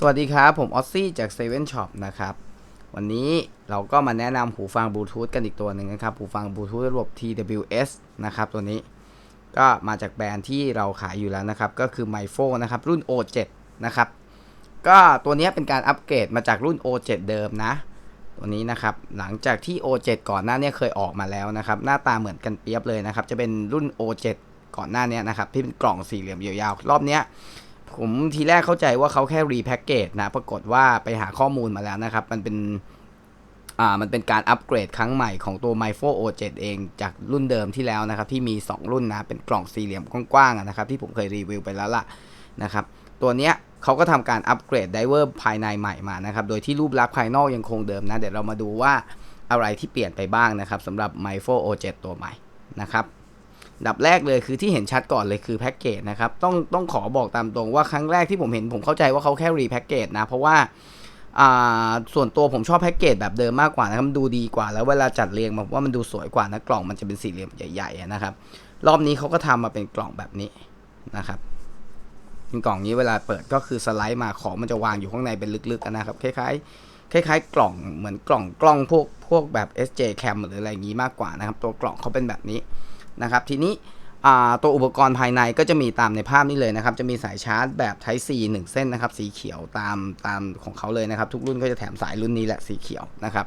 สวัสดีครับ ผมออซซี่จาก Seven Shop นะครับ วันนี้เราก็มาแนะนำหูฟังบลูทูธกันอีกตัวหนึ่งนะครับ หูฟังบลูทูธระบบ TWS นะครับ ตัวนี้ก็มาจากแบรนด์ที่เราขายอยู่แล้วนะครับ ก็คือ m y f o นะครับ รุ่น O7 นะครับ ก็ตัวนี้เป็นการอัปเกรดมาจากรุ่น O7 เดิมนะ ตัวนี้นะครับ หลังจากที่ O7 ก่อนหน้านี้เคยออกมาแล้วนะครับ หน้าตาเหมือนกันเปียบเลยนะครับ จะเป็นรุ่น O7 ก่อนหน้านี้นะครับที่เป็นกล่องสี่เหลี่ยมยาวๆรอบเนี้ย ผมทีแรกเข้าใจว่าเขาแค่รีแพ็กเกจนะ ปรากฏว่าไปหาข้อมูลมาแล้วนะครับ มันเป็น อ่า มันเป็นการอัปเกรดครั้งใหม่ของตัว m y f o O7 เองจากรุ่นเดิมที่แล้วนะครับ ที่มี 2 รุ่นนะ เป็นกล่องสี่เหลี่ยมกว้างๆนะครับ ที่ผมเคยรีวิวไปแล้วล่ะนะครับ ตัวเนี้ยเขาก็ทำการอัปเกรดไดเวอร์ภายในใหม่มานะครับ โดยที่รูปลักษณ์ภายนอกยังคงเดิมนะ เดี๋ยวเรามาดูว่าอะไรที่เปลี่ยนไปบ้างนะครับสำหรับ m y f o O7 ตัวใหม่นะครับ ดับแรกเลยคือที่เห็นชัดก่อนเลยคือแพ็กเกจนะครับต้องต้องขอบอกตามตรงว่าครั้งแรกที่ผมเห็นผมเข้าใจว่าเขาแค่รีแพ็กเกจนะ เพราะว่าส่วนตัวผมชอบแพ็กเกจแบบเดิมมากกว่านะครับดูดีกว่าแล้วเวลาจัดเรียงผมว่ามันดูสวยกว่านะกล่องมันจะเป็นสี่เหลี่ยมใหญ่ๆนะครับ รอบนี้เขาก็ทำมาเป็นกล่องแบบนี้นะครับเป็นกล่องนี้เวลาเปิดก็คือสไลด์มาของมันจะวางอยู่ข้างในเป็นลึกๆนะครับคล้ายๆคล้ายๆ กล่องเหมือนกล่องกล้องพวกพวกแบบ SJ Cam หรืออะไรอย่างนี้มากกว่านะครับ ตัวกล่องเขาเป็นแบบนี้ นะครับ ทีนี้ตัวอุปกรณ์ภายในก็จะมีตามในภาพนี้เลยนะครับ จะมีสายชาร์จแบบ Type C 1 เส้นนะครับ สีเขียวตามตามของเขาเลยนะครับ ทุกรุ่นก็จะแถมสายรุ่นนี้แหละสีเขียวนะครับ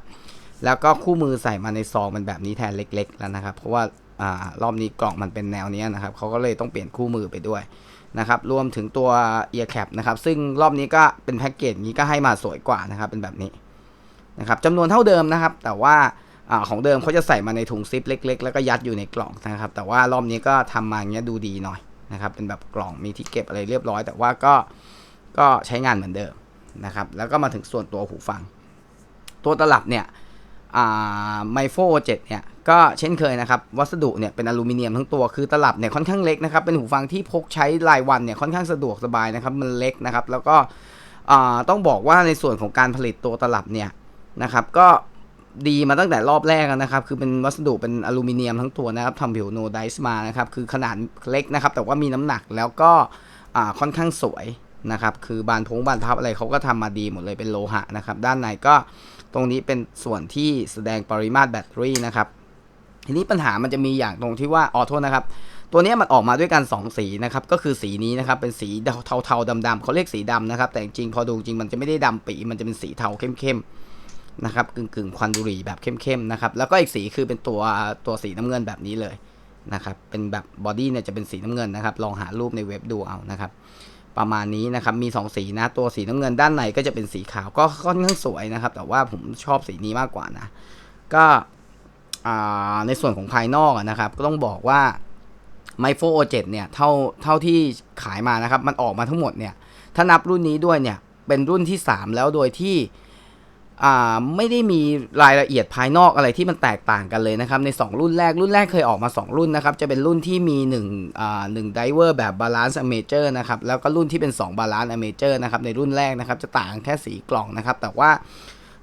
แล้วก็คู่มือใส่มาในซองมันแบบนี้แทนเล็ก ๆ แล้วนะครับ เพราะว่าอรอบนี้กล่องมันเป็นแนวนี้นะครับเขาก็เลยต้องเปลี่ยนคู่มือไปด้วยนะครับ รวมถึงตัว ear cap นะครับ ซึ่งรอบนี้ก็เป็นแพ็กเกจนี้ก็ให้มาสวยกว่านะครับ เป็นแบบนี้นะครับจำนวนเท่าเดิมนะครับ แต่ว่า อาของเดิมเขาจะใส่มาในถุงซิปเล็ก ๆ แล้วก็ยัดอยู่ในกล่องนะครับ แต่ว่ารอบนี้ก็ทำมาอย่างเงี้ยดูดีหน่อยนะครับเป็นแบบกล่องมีที่เก็บอะไรเรียบร้อย แต่ว่าก็ก็ใช้งานเหมือนเดิมนะครับ แล้วก็มาถึงส่วนตัวหูฟัง ตัวตลับเนี่ยไมโฟเจ็ดเนี่ยก็เช่นเคยนะครับ วัสดุเนี่ยเป็นอลูมิเนียมทั้งตัวคือตลับเนี่ยค่อนข้างเล็กนะครับ เป็นหูฟังที่พกใช้รายวันเนี่ยค่อนข้างสะดวกสบายนะครับ มันเล็กนะครับ แล้วก็ต้องบอกว่าในส่วนของการผลิตตัวตลับเนี่ยนะครับ ก็ ดีมาตั้งแต่รอบแรกแล้วนะครับ คือเป็นวัสดุเป็นอลูมิเนียมทั้งตัวนะครับทำผิวโนไดส์มานะครับ คือขนาดเล็กนะครับ แต่ว่ามีน้ำหนักแล้วก็ค่อนข้างสวยนะครับ คือบานพงบานพับอะไรเขาก็ทำมาดีหมดเลยเป็นโลหะนะครับ ด้านในก็ตรงนี้เป็นส่วนที่แสดงปริมาตรแบตเตอรี่นะครับ ทีนี้ปัญหามันจะมีอย่างตรงที่ว่าออโทษนะครับ ตัวนี้มันออกมาด้วยกัน 2 สีนะครับ ก็คือสีนี้นะครับ เป็นสีเทาๆดำๆเขาเรียกสีดำนะครับ แต่จริงพอดูจริงมันจะไม่ได้ดำปีมันจะเป็นสีเทาเข้มๆ นะครับกึ่งๆควันบุหรี่แบบเข้มๆนะครับแล้วก็อีกสีคือเป็นตัวตัวสีน้ำเงินแบบนี้เลยนะครับเป็นแบบบอดี้เนี่ยจะเป็นสีน้ำเงินนะครับลองหารูปในเว็บดูเอานะครับประมาณนี้นะครับมี 2 สีนะตัวสีน้ำเงินด้านในก็จะเป็นสีขาวก็ค่อนข้างสวยนะครับ แต่ว่าผมชอบสีนี้มากกว่านะ ก็ในส่วนของภายนอกนะครับ ก็ต้องบอกว่า m y f o O7 เนี่ยเท่าเท่าที่ขายมานะครับ มันออกมาทั้งหมดเนี่ย ถ้านับรุ่นนี้ด้วยเนี่ย เป็นรุ่นที่ 3 แล้วโดยที่ ไม่ได้มีรายละเอียดภายนอกอะไรที่มันแตกต่างกันเลยนะครับ ใน 2 รุ่นแรกรุ่นแรกเคยออกมา 2 รุ่นนะครับ จะเป็นรุ่นที่มี1อ่า1ไดเวอร์แบบบาลานซ์อเมเจอร์นะครับ แล้วก็รุ่นที่เป็น2บาลานซ์อเมเจอร์นะครับ ในรุ่นแรกนะครับ จะต่างแค่สีกล่องนะครับ แต่ว่า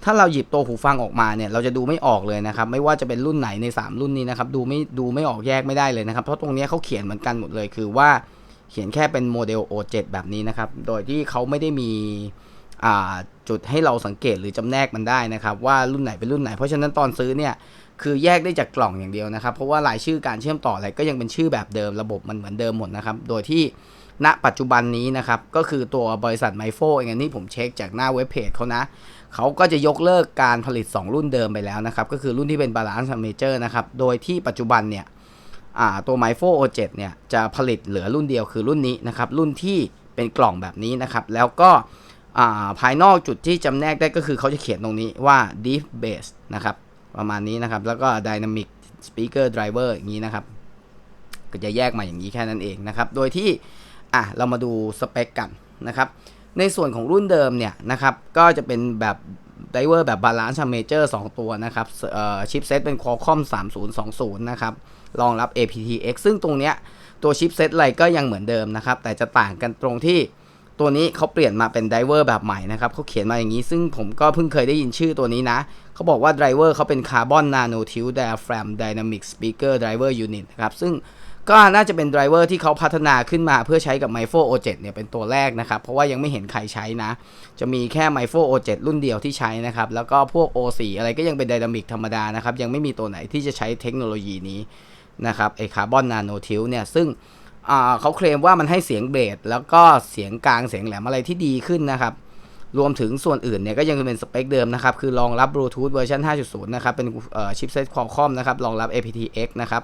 ถ้าเราหยิบตัวหูฟังออกมาเนี่ยเราจะดูไม่ออกเลยนะครับ ไม่ว่าจะเป็นรุ่นไหนใน 3 รุ่นนี้นะครับดูไม่ดูไม่ออกแยกไม่ได้เลยนะครับ เพราะตรงนี้เขาเขียนเหมือนกันหมดเลยคือว่าเขียนแค่เป็นโมเดล O7 แบบนี้นะครับ โดยที่เขาไม่ได้มี จุดให้เราสังเกตหรือจำแนกมันได้นะครับ ว่ารุ่นไหนเป็นรุ่นไหน เพราะฉะนั้นตอนซื้อเนี่ยคือแยกได้จากกล่องอย่างเดียวนะครับ เพราะว่ารายชื่อการเชื่อมต่ออะไรก็ยังเป็นชื่อแบบเดิมระบบมันเหมือนเดิมหมดนะครับ โดยที่ณปัจจุบันนี้นะครับ ก็คือตัวบริษัทไมโฟเองที่ผมเช็คจากหน้าเว็บเพจเขานะเขาก็จะยกเลิกการผลิต 2 รุ่นเดิมไปแล้วนะครับ ก็คือรุ่นที่เป็นบาลานซ์เมเจอร์นะครับ โดยที่ปัจจุบันเนี่ยตัว m y f o O7 เนี่ยจะผลิตเหลือรุ่นเดียวคือรุ่นนี้นะครับ รุ่นที่เป็นกล่องแบบนี้นะครับ แล้วก็ ภายนอกจุดที่จำแนกได้ก็คือเขาจะเขียนตรงนี้ว่า deep bass นะครับ ประมาณนี้นะครับ แล้วก็ dynamic speaker driver อย่างนี้นะครับ ก็จะแยกมาอย่างนี้แค่นั้นเองนะครับ โดยที่อะเรามาดูสเปคกันนะครับ ในส่วนของรุ่นเดิมเนี่ยนะครับ ก็จะเป็นแบบไดเวอร์แบบบาลานซ์เมเจอร์2ตัวนะครับชิปเซตเป็น Qualcomm 3020 นะครับ รองรับ aptX ซึ่งตรงเนี้ยตัวชิปเซตอะไรก็ยังเหมือนเดิมนะครับ แต่จะต่างกันตรงที่ ตัวนี้เขาเปลี่ยนมาเป็นไดเวอร์แบบใหม่นะครับเขาเขียนมาอย่างนี้ ซึ่งผมก็เพิ่งเคยได้ยินชื่อตัวนี้นะเขาบอกว่าไดเวอร์เขาเป็นคาร์บอนนาโนทิวไดอะแฟรมไดนามิกสปีกเกอร์ไดเวอร์ยูนิตนะครับซึ่งก็น่าจะเป็นไดรเวอร์ที่เขาพัฒนาขึ้นมาเพื่อใช้กับ m y f o O7 เนี่ยเป็นตัวแรกนะครับ เพราะว่ายังไม่เห็นใครใช้นะ จะมีแค่ m y f o O7 รุ่นเดียวที่ใช้นะครับ แล้วก็พวก O4 อะไรก็ยังเป็นไดนามิกธรรมดานะครับ ยังไม่มีตัวไหนที่จะใช้เทคโนโลยีนี้นะครับไอคาร์บอนนาโนทิลเนี่ยซึ่ง เขาเคลมว่ามันให้เสียงเบสแล้วก็เสียงกลางเสียงแหลมอะไรที่ดีขึ้นนะครับ รวมถึงส่วนอื่นเนี่ยก็ยังเป็นสเปคเดิมนะครับ คือรองรับบลูทูธเวอร์ชัน5.0 นะครับ เป็นชิปเซ็ตคอคอมนะครับ รองรับ aptX นะครับ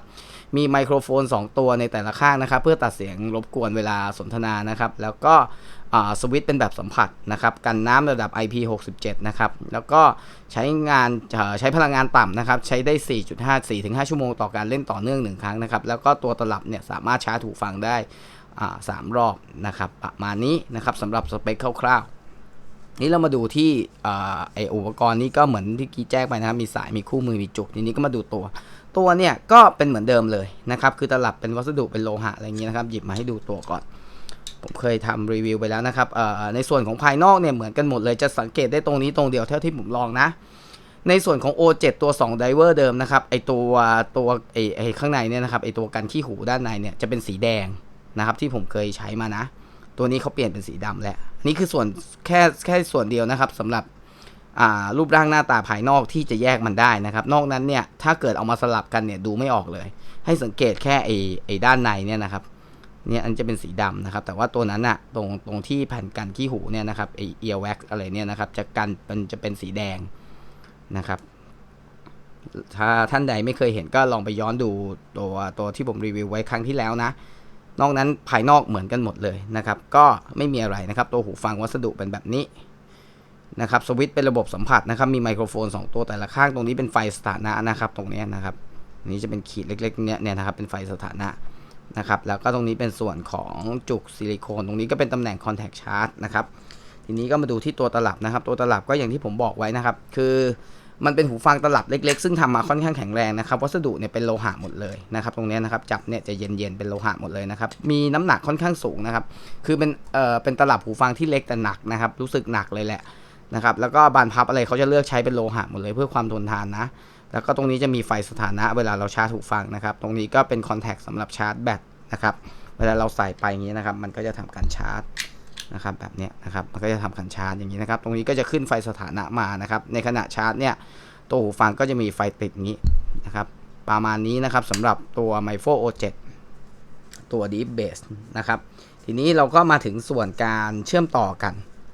มีไมโครโฟน 2 ตัวในแต่ละข้างนะครับ เพื่อตัดเสียงรบกวนเวลาสนทนานะครับ แล้วก็สวิตช์เป็นแบบสัมผัสนะครับ กันน้ำระดับ IP67 นะครับ แล้วก็ใช้งานใช้พลังงานต่ำนะครับ ใช้ได้ 4.5 4-5ชั่วโมงต่อการเล่นต่อเนื่อง 1 ครั้งนะครับ แล้วก็ตัวตลับเนี่ยสามารถชาร์จถูกฟังได้สามรอบนะครับ ประมาณนี้นะครับสำหรับสเปคคร่าวๆ นี่เรามาดูที่ไออุปกรณ์นี้ก็เหมือนที่กี้แจ้งไปนะครับมีสายมีคู่มือมีจุกทีนี้ก็มาดูตัว ตัวเนี่ยก็เป็นเหมือนเดิมเลยนะครับ คือตลับเป็นวัสดุเป็นโลหะอะไรอย่างนี้นะครับ หยิบมาให้ดูตัวก่อน ผมเคยทำรีวิวไปแล้วนะครับในส่วนของภายนอกเนี่ยเหมือนกันหมดเลยจะสังเกตได้ตรงนี้ตรงเดียวเท่าที่ผมลองนะในส่วนของ O7 ตัว2 Diver เดิมนะครับไอตัวตัวไอไอข้างในเนี่ยนะครับไอตัวกันขี้หูด้านในเนี่ยจะเป็นสีแดงนะครับที่ผมเคยใช้มานะ ตัวนี้เขาเปลี่ยนเป็นสีดำแล้ว นี่คือส่วนแค่แค่ส่วนเดียวนะครับสำหรับรูปร่างหน้าตาภายนอกที่จะแยกมันได้นะครับ นอกนั้นเนี่ยถ้าเกิดเอามาสลับกันเนี่ยดูไม่ออกเลย ให้สังเกตแค่ไอไอด้านในเนี่ยนะครับเนี่ยอันจะเป็นสีดำนะครับ แต่ว่าตัวนั้นอะตรงตรงที่แผ่นกันขี้หูเนี่ยนะครับไอเอียร์แว็กอะไรเนี่ยนะครับ จะกันมันจะเป็นสีแดงนะครับ ถ้าท่านใดไม่เคยเห็นก็ลองไปย้อนดูตัวตัวที่ผมรีวิวไว้ครั้งที่แล้วนะ นอกนั้นภายนอกเหมือนกันหมดเลยนะครับ ก็ไม่มีอะไรนะครับ ตัวหูฟังวัสดุเป็นแบบนี้นะครับสวิตช์เป็นระบบสัมผัสนะครับ มีไมโครโฟน 2 ตัวแต่ละข้างตรงนี้เป็นไฟสถานะนะครับ ตรงนี้นะครับนี้จะเป็นขีดเล็กๆเนี้ยเนี่ยนะครับเป็นไฟสถานะนะครับ แล้วก็ตรงนี้เป็นส่วนของจุกซิลิโคน ตรงนี้ก็เป็นตำแหน่งคอนแทคชาร์จนะครับ ทีนี้ก็มาดูที่ตัวตลับนะครับ ตัวตลับก็อย่างที่ผมบอกไว้นะครับ คือ มันเป็นหูฟังตลับเล็ก ๆ ซึ่งทำมาค่อนข้างแข็งแรงนะครับ วัสดุเนี่ยเป็นโลหะหมดเลยนะครับ ตรงนี้นะครับจับเนี่ยจะเย็นๆเป็นโลหะหมดเลยนะครับ มีน้ำหนักค่อนข้างสูงนะครับ คือเป็นเอ่อเป็นตลับหูฟังที่เล็กแต่หนักนะครับ รู้สึกหนักเลยแหละนะครับ แล้วก็บานพับอะไรเขาจะเลือกใช้เป็นโลหะหมดเลย เพื่อความทนทานนะ แล้วก็ตรงนี้จะมีไฟสถานะเวลาเราชาร์จหูฟังนะครับ ตรงนี้ก็เป็นคอนแทคสำหรับชาร์จแบตนะครับ เวลาเราใส่ไปอย่างนี้นะครับ มันก็จะทำการชาร์จ นะครับแบบนี้นะครับมันก็จะทำการชาร์จอย่างนี้นะครับ ตรงนี้ก็จะขึ้นไฟสถานะมานะครับ ในขณะชาร์จเนี่ยตัวหูฟังก็จะมีไฟติดนี้นะครับประมาณนี้นะครับสำหรับตัว m y f o O7 ตัว Deep Bass นะครับ ทีนี้เราก็มาถึงส่วนการเชื่อมต่อกัน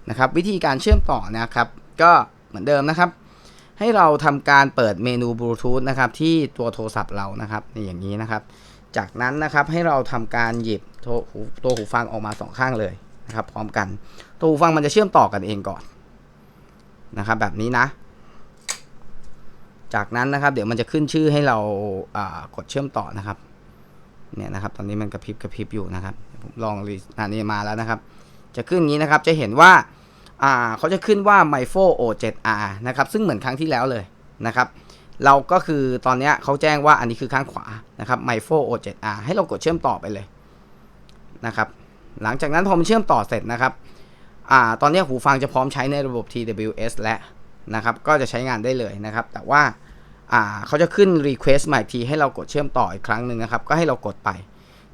นะครับ วิธีการเชื่อมต่อนะครับ ก็เหมือนเดิมนะครับ ให้เราทำการเปิดเมนูบลูทูธนะครับที่ตัวโทรศัพท์เรานะครับนี่อย่างนี้นะครับ จากนั้นนะครับให้เราทำการหยิบตัวหูฟังออกมาสองข้างเลย นะครับพร้อมกัน ตัวหูฟังมันจะเชื่อมต่อกันเองก่อนนะครับแบบนี้นะ จากนั้นนะครับ เดี๋ยวมันจะขึ้นชื่อให้เรากดเชื่อมต่อนะครับเนี่ยนะครับ ตอนนี้มันกระพริบกระพริบอยู่นะครับผมลองรีอันนี้มาแล้วนะครับ จะขึ้นอย่างนี้นะครับจะเห็นว่าาเขาจะขึ้นว่า m y f o O7R นะครับ ซึ่งเหมือนครั้งที่แล้วเลยนะครับ เราก็คือตอนนี้เขาแจ้งว่าอันนี้คือข้างขวานะครับ m y f o O7R ให้เรากดเชื่อมต่อไปเลยนะครับ หลังจากนั้นพอมันเชื่อมต่อเสร็จนะครับอ่าตอนนี้หูฟังจะพร้อมใช้ในระบบ TWS และนะครับ ก็จะใช้งานได้เลยนะครับ แต่ว่าอ่าเขาจะขึ้น request ใหม่ทีให้เรากดเชื่อมต่ออีกครั้งหนึ่งนะครับ ก็ให้เรากดไป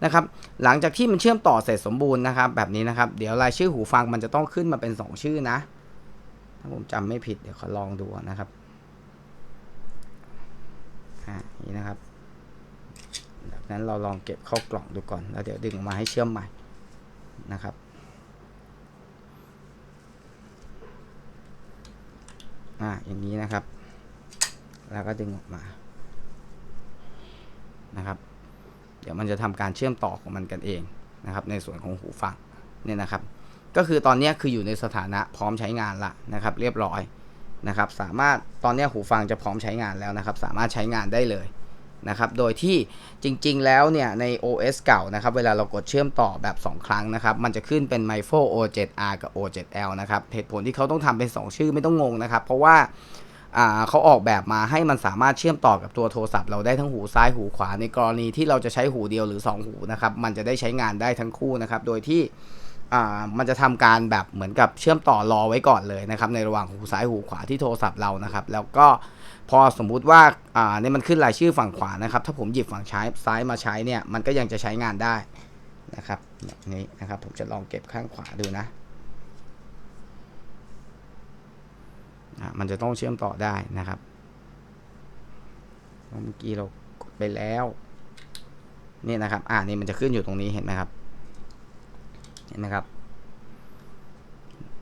นะครับ หลังจากที่มันเชื่อมต่อเสร็จสมบูรณ์นะครับ แบบนี้นะครับ เดี๋ยวรายชื่อหูฟังมันจะต้องขึ้นมาเป็น 2 ชื่อนะ ถ้าผมจำไม่ผิดเดี๋ยวขอลองดูนะครับอ่านี่นะครับ จากนั้นเราลองเก็บเข้ากล่องดูก่อน แล้วเดี๋ยวดึงออกมาให้เชื่อมใหม่ นะครับ อ่า อย่างนี้นะครับ แล้วก็ดึงออกมา นะครับ เดี๋ยวมันจะทำการเชื่อมต่อของมันกันเองนะครับ ในส่วนของหูฟังเนี่ยนะครับ ก็คือตอนนี้คืออยู่ในสถานะพร้อมใช้งานละนะครับ เรียบร้อยนะครับ สามารถตอนนี้หูฟังจะพร้อมใช้งานแล้วนะครับ สามารถใช้งานได้เลย นะครับ โดยที่จริง ๆ แล้วเนี่ยใน OS เก่านะครับ เวลาเรากดเชื่อมต่อแบบ2ครั้งนะครับ มันจะขึ้นเป็น m y f o O7R กับ O7L นะครับ เหตุผลที่เขาต้องทำเป็น 2 ชื่อไม่ต้องงงนะครับ เพราะว่าเขาออกแบบมาให้มันสามารถเชื่อมต่อกับตัวโทรศัพท์เราได้ทั้งหูซ้ายหูขวาในกรณีที่เราจะใช้หูเดียวหรือ 2 หูนะครับ มันจะได้ใช้งานได้ทั้งคู่นะครับ โดยที่มันจะทำการแบบเหมือนกับเชื่อมต่อรอไว้ก่อนเลยนะครับ ในระหว่างหูซ้ายหูขวาที่โทรศัพท์เรานะครับ แล้วก็ พอสมมุติว่าอ่าเนี่ยมันขึ้นรายชื่อฝั่งขวานะครับ ถ้าผมหยิบฝั่งใช้ซ้ายมาใช้เนี่ยมันก็ยังจะใช้งานได้นะครับแบบนี้นะครับผมจะลองเก็บข้างขวาดูนะมันจะต้องเชื่อมต่อได้นะครับเมื่อกี้เรากดไปแล้วนี่นะครับ อ่านี่มันจะขึ้นอยู่ตรงนี้เห็นไหมครับ เห็นไหมครับ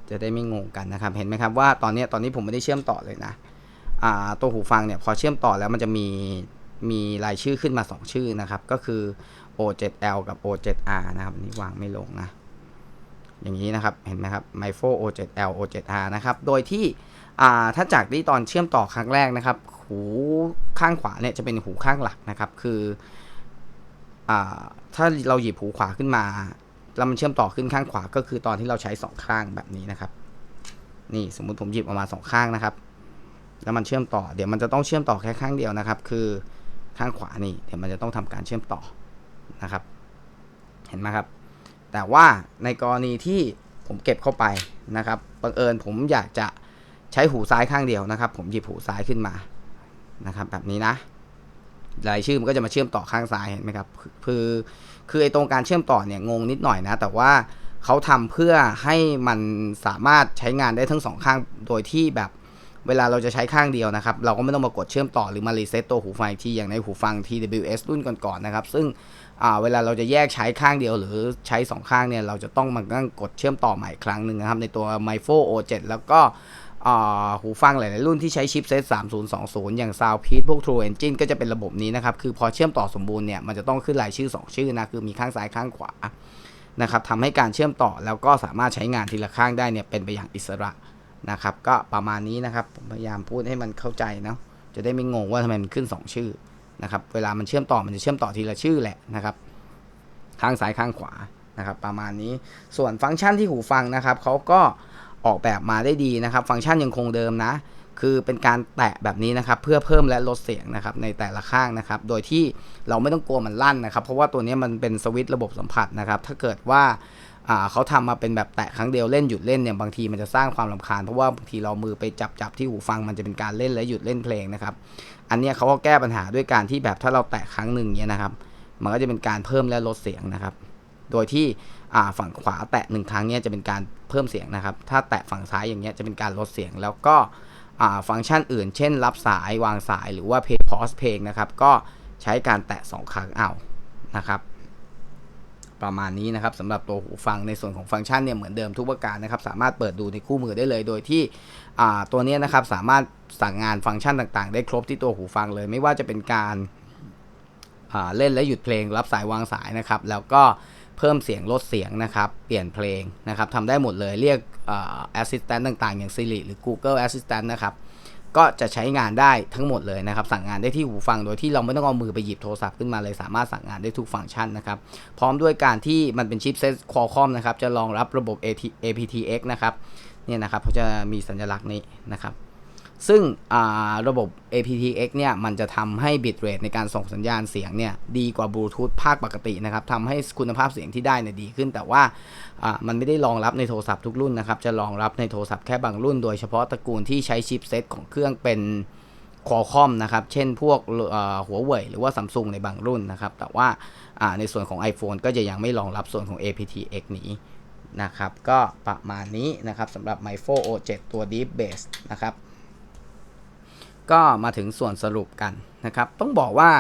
จะได้ไม่งงกันนะครับ เห็นไหมครับว่าตอนนี้ตอนนี้ผมไม่ได้เชื่อมต่อเลยนะ ตัวหูฟังเนี่ยพอเชื่อมต่อแล้วมันจะมีมีรายชื่อขึ้นมา 2 ชื่อนะครับ ก็คือ O7L กับ O7R นะครับนี่วางไม่ลงนะ อย่างนี้นะครับ เห็นไหมครับ m i f o O7L O7R นะครับ โดยที่ถ้าจากที่ตอนเชื่อมต่อครั้งแรกนะครับ หูข้างขวาเนี่ยจะเป็นหูข้างหลักนะครับ คืออถ้าเราหยิบหูขวาขึ้นมา แล้วมันเชื่อมต่อขึ้นข้างขวา ก็คือตอนที่เราใช้สองข้างแบบนี้นะครับ นี่สมมุติผมหยิบออกมาสองข้างนะครับ แล้วมันเชื่อมต่อ เดี๋ยวมันจะต้องเชื่อมต่อแค่ข้างเดียวนะครับ คือข้างขวานี่ เดี๋ยวมันจะต้องทำการเชื่อมต่อนะครับ เห็นไหมครับ แต่ว่าในกรณีที่ผมเก็บเข้าไปนะครับ บังเอิญผมอยากจะใช้หูซ้ายข้างเดียวนะครับ ผมหยิบหูซ้ายขึ้นมานะครับ แบบนี้นะ รายชื่อมันก็จะมาเชื่อมต่อข้างซ้ายเห็นไหมครับ คือคือไอตรงการเชื่อมต่อเนี่ยงงนิดหน่อยนะ แต่ว่าเขาทำเพื่อให้มันสามารถใช้งานได้ทั้งสองข้างโดยที่แบบ เวลาเราจะใช้ข้างเดียวนะครับ เราก็ไม่ต้องมากดเชื่อมต่อหรือมารีเซ็ตตัวหูฟังอีกที่อย่างในหูฟัง TWS รุ่นก่อนๆนะครับ ซึ่งเวลาเราจะแยกใช้ข้างเดียวหรือใช้สองข้างเนี่ย เราจะต้องมานั่งกดเชื่อมต่อใหม่ครั้งหนึ่งนะครับ ในตัว m i f o O7 แล้วก็หูฟังหลาย ๆ รุ่นที่ใช้ชิปเซต3020 อย่าง Soundpeace พวก True Engine ก็จะเป็นระบบนี้นะครับ คือพอเชื่อมต่อสมบูรณ์เนี่ย มันจะต้องขึ้นรายชื่อ 2 ชื่อนะ คือมีข้างซ้ายข้างขวานะครับทำให้การเชื่อมต่อแล้วก็สามารถใช้งานทีละข้างได้เนี่ยเป็นไปอย่างอิสระ นะครับ ก็ประมาณนี้นะครับผมพยายามพูดให้มันเข้าใจเนาะจะได้ไม่งงว่าทำไมมันขึ้น 2 ชื่อนะครับ เวลามันเชื่อมต่อมันจะเชื่อมต่อทีละชื่อแหละนะครับข้างซ้ายข้างขวานะครับประมาณนี้ส่วนฟังก์ชันที่หูฟังนะครับเขาก็ออกแบบมาได้ดีนะครับ ฟังก์ชันยังคงเดิมนะ คือเป็นการแตะแบบนี้นะครับ เพื่อเพิ่มและลดเสียงนะครับในแต่ละข้างนะครับ โดยที่เราไม่ต้องกลัวมันลั่นนะครับ เพราะว่าตัวนี้มันเป็นสวิตช์ระบบสัมผัสนะครับ ถ้าเกิดว่าอ่า เขาทำมาเป็นแบบแตะครั้งเดียวเล่นหยุดเล่นเนี่ยบางทีมันจะสร้างความลำคาญเพราะว่าบางทีเรามือไปจับจับที่หูฟังมันจะเป็นการเล่นและหยุดเล่นเพลงนะครับ อันนี้เขาก็แก้ปัญหาด้วยการที่แบบถ้าเราแตะครั้งหนึ่งเนี่ยนะครับ มันก็จะเป็นการเพิ่มและลดเสียงนะครับ โดยที่ฝั่งขวาแตะหนึ่งครั้งเนี่ยจะเป็นการเพิ่มเสียงนะครับ ถ้าแตะฝั่งซ้ายอย่างเงี้ยจะเป็นการลดเสียงแล้วก็ฟังก์ชันอื่น เช่น รับสายวางสายหรือว่าเพย์พอสเพลงนะครับ ก็ใช้การแตะ 2 ครั้งเอานะครับ ประมาณนี้นะครับสำหรับตัวหูฟังในส่วนของฟังก์ชันเนี่ยเหมือนเดิมทุกประการนะครับ สามารถเปิดดูในคู่มือได้เลย โดยที่ตัวนี้นะครับสามารถสั่งงานฟังก์ชันต่างๆ ได้ครบที่ตัวหูฟังเลย ไม่ว่าจะเป็นการเล่นและหยุดเพลง รับสายวางสายนะครับ แล้วก็เพิ่มเสียงลดเสียงนะครับ เปลี่ยนเพลงนะครับทำได้หมดเลยเรียกแอสซิสแตนต์ต่างๆ อย่าง Siri หรือ Google Assistant นะครับ ก็จะใช้งานได้ทั้งหมดเลยนะครับสั่งงานได้ที่หูฟังโดยที่เราไม่ต้องเอามือไปหยิบโทรศัพท์ขึ้นมาเลยสามารถสั่งงานได้ทุกฟังก์ชันนะครับพร้อมด้วยการที่มันเป็นชิปเซ็ต Qualcomm นะครับจะรองรับระบบ aptX นะครับเนี่ยนะครับเขาจะมีสัญลักษณ์นี้นะครับ ซึ่งระบบ aptX เนี่ย มันจะทำให้ bit rate ในการส่งสัญญาณเสียงเนี่ย ดีกว่าบลูทูธภาคปกตินะครับทำให้คุณภาพเสียงที่ได้เนี่ยดีขึ้น แต่ว่ามันไม่ได้รองรับในโทรศัพท์ทุกรุ่นนะครับ จะรองรับในโทรศัพท์แค่บางรุ่น โดยเฉพาะตระกูลที่ใช้ชิปเซตของเครื่องเป็น Qualcomm นะครับ เช่นพวกหัวเว่ยหรือว่า Samsung ในบางรุ่นนะครับ แต่ว่าในส่วนของ iPhone ก็จะยังไม่รองรับส่วนของ aptX นี้นะครับ ก็ประมาณนี้นะครับสำหรับ m i f o O7 ตัว Deep Bass นะครับ ก็มาถึงส่วนสรุปกันนะครับ ต้องบอกว่า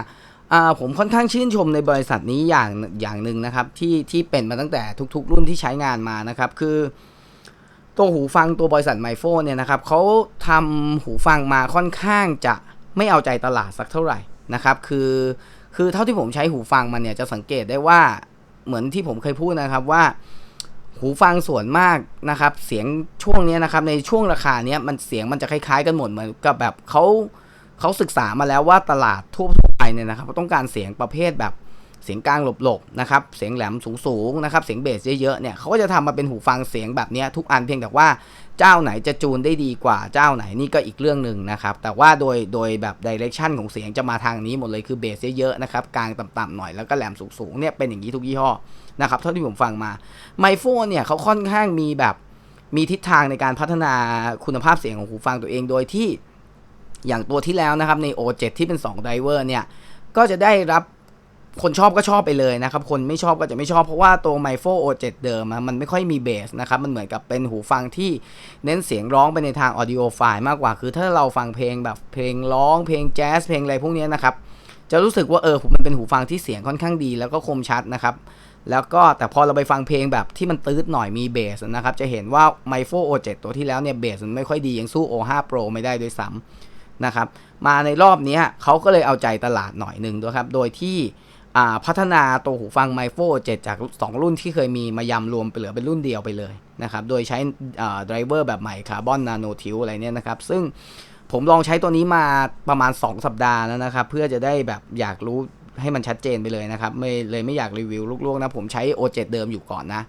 ผมค่อนข้างชื่นชมในบริษัทนี้อย่างอย่างหนึ่งนะครับที่ที่เป็นมาตั้งแต่ทุก ๆ รุ่นที่ใช้งานมานะครับ คือ ตัวหูฟังตัวบริษัทไมโฟนเนี่ยนะครับเขาทำหูฟังมาค่อนข้างจะไม่เอาใจตลาดสักเท่าไหร่นะครับคือคือเท่าที่ผมใช้หูฟังมันเนี่ยจะสังเกตได้ว่าเหมือนที่ผมเคยพูดนะครับว่า หูฟังส่วนมากนะครับ เสียงช่วงนี้นะครับ ในช่วงราคาเนี้ยมันเสียงมันจะคล้ายๆกันหมดเหมือนกับแบบเขาเขาศึกษามาแล้วว่าตลาดทั่วไปเนี่ยนะครับต้องการเสียงประเภทแบบ เสียงกลางหลบๆนะครับเสียงแหลมสูงๆนะครับเสียงเบสเยอะๆเนี่ยเขาก็จะทำมาเป็นหูฟังเสียงแบบนี้ทุกอันเพียงแต่ว่าเจ้าไหนจะจูนได้ดีกว่าเจ้าไหนนี่ก็อีกเรื่องหนึ่งนะครับแต่ว่าโดยโดยแบบดิเรกชันของเสียงจะมาทางนี้หมดเลยคือเบสเยอะๆนะครับกลางต่ำๆหน่อยแล้วก็แหลมสูงๆเนี่ยเป็นอย่างนี้ทุกยี่ห้อนะครับเท่าที่ผมฟังมาไมโฟนเนี่ยเขาค่อนข้างมีแบบมีทิศทางในการพัฒนาคุณภาพเสียงของหูฟังตัวเองโดยที่อย่างตัวที่แล้วนะครับใน O7 ที่เป็น2ไดเวอร์เนี่ยก็จะได้รับ คนชอบก็ชอบไปเลยนะครับ คนไม่ชอบก็จะไม่ชอบเพราะว่าตัว m i f o O7 เดิมอะมันไม่ค่อยมีเบสนะครับ มันเหมือนกับเป็นหูฟังที่เน้นเสียงร้องไปในทางออดิโอไฟล์มากกว่า คือถ้าเราฟังเพลงแบบเพลงร้องเพลงแจ๊สเพลงอะไรพวกเนี้ยนะครับ จะรู้สึกว่าเออมันเป็นหูฟังที่เสียงค่อนข้างดี แล้วก็คมชัดนะครับ แล้วก็แต่พอเราไปฟังเพลงแบบที่มันตืดหน่อยมีเบสนะครับ จะเห็นว่า m i f o O7 ตัวที่แล้วเนี่ยเบสมันไม่ค่อยดียังสู้ O5 Pro ไม่ได้ด้วยซ้ำนะครับ มาในรอบนี้เขาก็เลยเอาใจตลาดหน่อยหนึ่งด้วยครับ โดยที่ พัฒนาตัวหูฟัง m i f o 7 จาก 2 รุ่นที่เคยมีมายำรวมไปเหลือเป็นรุ่นเดียวไปเลยนะครับ โดยใช้ไดรเวอร์แบบใหม่คาร์บอนนาโนทิวอะไรเนี่ยนะครับ ซึ่งผมลองใช้ตัวนี้มาประมาณ 2 สัปดาห์แล้วนะครับ เพื่อจะได้แบบอยากรู้ให้มันชัดเจนไปเลยนะครับ ไม่เลยไม่อยากรีวิวลูกๆนะ ผมใช้ O7 เดิมอยู่ก่อนนะ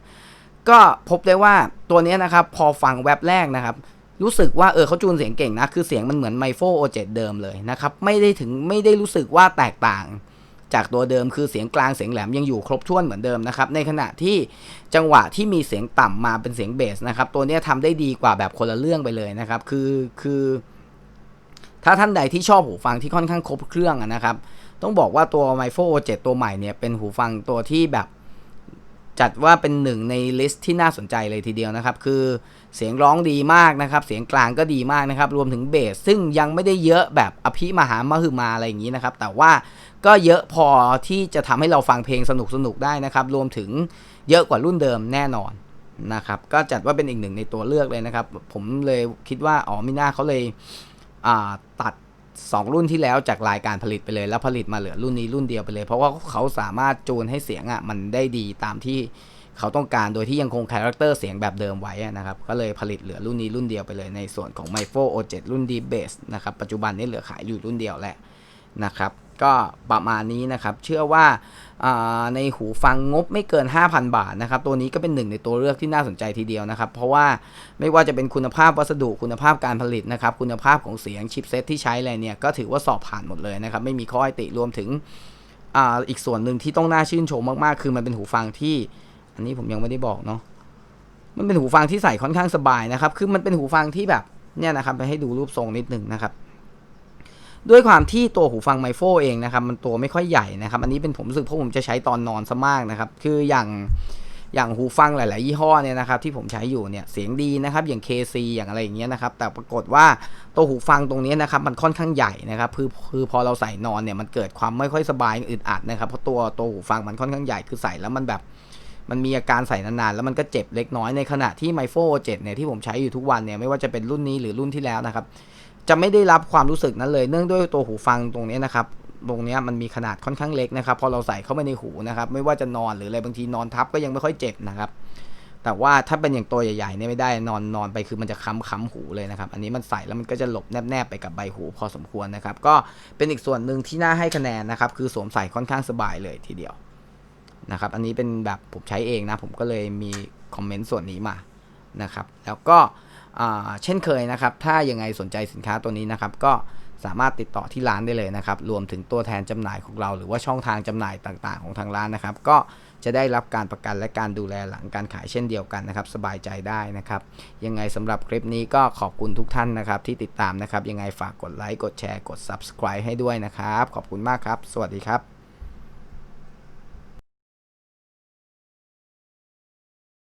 ก็พบได้ว่าตัวนี้นะครับ พอฟังแว็บแรกนะครับรู้สึกว่าเออเขาจูนเสียงเก่งนะ คือเสียงมันเหมือนไมโฟ O7 เดิมเลยนะครับ ไม่ได้ถึงไม่ได้รู้สึกว่าแตกต่าง จากตัวเดิมคือเสียงกลางเสียงแหลมยังอยู่ครบถ้วนเหมือนเดิมนะครับในขณะที่จังหวะที่มีเสียงต่ำมาเป็นเสียงเบสนะครับตัวนี้ยทำได้ดีกว่าแบบคนละเรื่องไปเลยนะครับคือคือถ้าท่านใดที่ชอบหูฟังที่ค่อนข้างครบเครื่องนะครับ ต้องบอกว่าตัว m i f o 7 ตัวใหม่เนี่ยเป็นหูฟังตัวที่แบบ จัดว่าเป็นหนึ่งในลิสต์ที่น่าสนใจเลยทีเดียวนะครับ คือเสียงร้องดีมากนะครับ เสียงกลางก็ดีมากนะครับ รวมถึงเบสซึ่งยังไม่ได้เยอะแบบอภิมหามหึมาอะไรอย่างนี้นะครับ แต่ว่าก็เยอะพอที่จะทำให้เราฟังเพลงสนุกสนุกได้นะครับ รวมถึงเยอะกว่ารุ่นเดิมแน่นอนนะครับ ก็จัดว่าเป็นอีกหนึ่งในตัวเลือกเลยนะครับ ผมเลยคิดว่าอ๋อมิน่าเขาเลยตัด 2 รุ่นที่แล้วจากรายการผลิตไปเลย แล้วผลิตมาเหลือรุ่นนี้รุ่นเดียวไปเลย เพราะว่าเขาสามารถจูนให้เสียงอะมันได้ดีตามที่เขาต้องการโดยที่ยังคงคาแรคเตอร์เสียงแบบเดิมไว้นะครับ ก็เลยผลิตเหลือรุ่นนี้รุ่นเดียวไปเลยในส่วนของ m i โฟ O7 รุ่น D Base นะครับ ปัจจุบันนี้เหลือขายอยู่รุ่นเดียวแหละนะครับ ก็ประมาณนี้นะครับ เชื่อว่า ในหูฟังงบไม่เกิน 5,000 บาทนะครับ ตัวนี้ก็เป็นหนึ่งในตัวเลือกที่น่าสนใจทีเดียวนะครับ เพราะว่าไม่ว่าจะเป็นคุณภาพวัสดุคุณภาพการผลิตนะครับ คุณภาพของเสียงชิปเซตที่ใช้อะไรเนี่ย ก็ถือว่าสอบผ่านหมดเลยนะครับ ไม่มีข้อติรวมถึงออีกส่วนหนึ่งที่ต้องน่าชื่นชมมากๆ คือมันเป็นหูฟังที่ อันนี้ผมยังไม่ได้บอกเนาะมันเป็นหูฟังที่ใส่ค่อนข้างสบายนะครับ คือมันเป็นหูฟังที่แบบเนี่ยนะครับไปให้ดูรูปทรงนิดหนึ่งนะครับ ด้วยความที่ตัวหูฟังไมโฟเองนะครับมันตัวไม่ค่อยใหญ่นะครับ อันนี้เป็นผมรู้สึกเพราะผมจะใช้ตอนนอนซะมากนะครับ คืออย่างอย่างหูฟังหลาย ๆ ยี่ห้อเนี่ยนะครับที่ผมใช้อยู่เนี่ยเสียงดีนะครับอย่าง KC อย่างอะไรอย่างเงี้ยนะครับแต่ปรากฏว่าตัวหูฟังตรงนี้นะครับมันค่อนข้างใหญ่นะครับคือคือพอเราใส่นอนเนี่ยมันเกิดความไม่ค่อยสบายอึดอัดนะครับเพราะตัวตัวหูฟังมันค่อนข้างใหญ่คือใส่แล้วมันแบบมันมีอาการใส่นานๆ แล้วมันก็เจ็บเล็กน้อยในขณะที่ m i f o 7เนี่ยที่ผมใช้อยู่ทุกวันเนี่ยไม่ว่าจะเป็นรุ่นนี้หรือรุ่นที่แล้วนะครับ จะไม่ได้รับความรู้สึกนั้นเลย เนื่องด้วยตัวหูฟังตรงนี้นะครับตรงนี้มันมีขนาดค่อนข้างเล็กนะครับพอเราใส่เข้าไปในหูนะครับไม่ว่าจะนอนหรืออะไรบางทีนอนทับก็ยังไม่ค่อยเจ็บนะครับ แต่ว่าถ้าเป็นอย่างตัวใหญ่ๆเนี่ยไม่ได้นอนนอนไปคือมันจะค้ำค้ำหูเลยนะครับ อันนี้มันใส่แล้วมันก็จะหลบแนบๆไปกับใบหูพอสมควรนะครับ ก็เป็นอีกส่วนหนึ่งที่น่าให้คะแนนนะครับ คือสวมใส่ค่อนข้างสบายเลยทีเดียวนะครับ อันนี้เป็นแบบผมใช้เองนะผมก็เลยมีคอมเมนต์ส่วนนี้มานะครับ แล้วก็ เช่นเคยนะครับ ถ้ายังไงสนใจสินค้าตัวนี้นะครับ ก็สามารถติดต่อที่ร้านได้เลยนะครับ รวมถึงตัวแทนจำหน่ายของเรา หรือว่าช่องทางจำหน่ายต่างๆ ของทางร้านนะครับ ก็จะได้รับการประกันและการดูแลหลังการขายเช่นเดียวกันนะครับ สบายใจได้นะครับ ยังไงสำหรับคลิปนี้ก็ขอบคุณทุกท่านนะครับ ที่ติดตามนะครับ ยังไงฝากกดไลค์กดแชร์กด subscribe ให้ด้วยนะครับ ขอบคุณมากครับ สวัสดีครับ